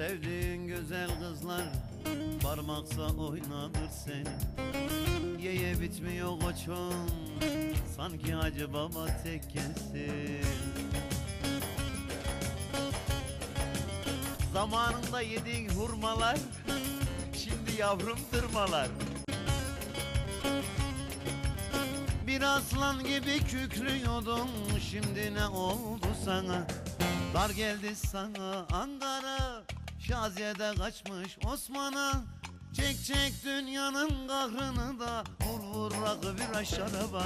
Sevdiğin güzel kızlar Parmaksa oynadır seni. Yeye bitmiyor koçum Sanki Hacı Baba tekkesi Zamanında yediğin hurmalar Şimdi yavrum tırmalar. Bir aslan gibi kükrüyordun Şimdi ne oldu sana? Dar geldi sana Ankara Şaziye'de kaçmış Osman'a. Çek çek dünyanın kahrını da Vur vur rakı bir şaraba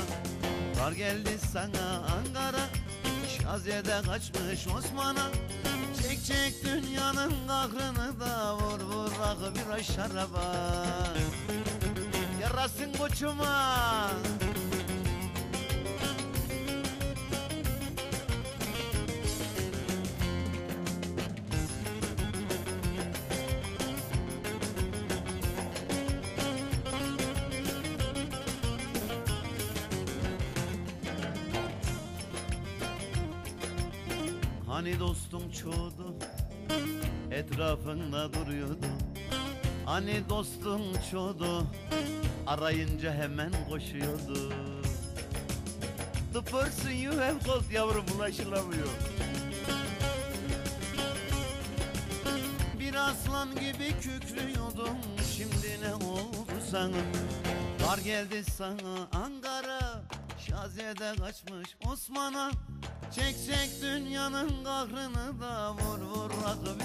Dar geldi sana Ankara. Şaziye'de kaçmış Osman'a. Çek çek dünyanın kahrını da Vur vur rakı bir şaraba Yarasın koçuma Hani dostum çoğdu Etrafında duruyordu. Hani dostum çoğdu Arayınca hemen koşuyordu. The person you have called yavrum ulaşılamıyor. Bir aslan gibi kükrüyordum Şimdi ne oldu sana? Dar geldi sana Ankara Şaziye'de kaçmış Osman'a Çek çek dünyanın kahrını da Vur vur rakı bir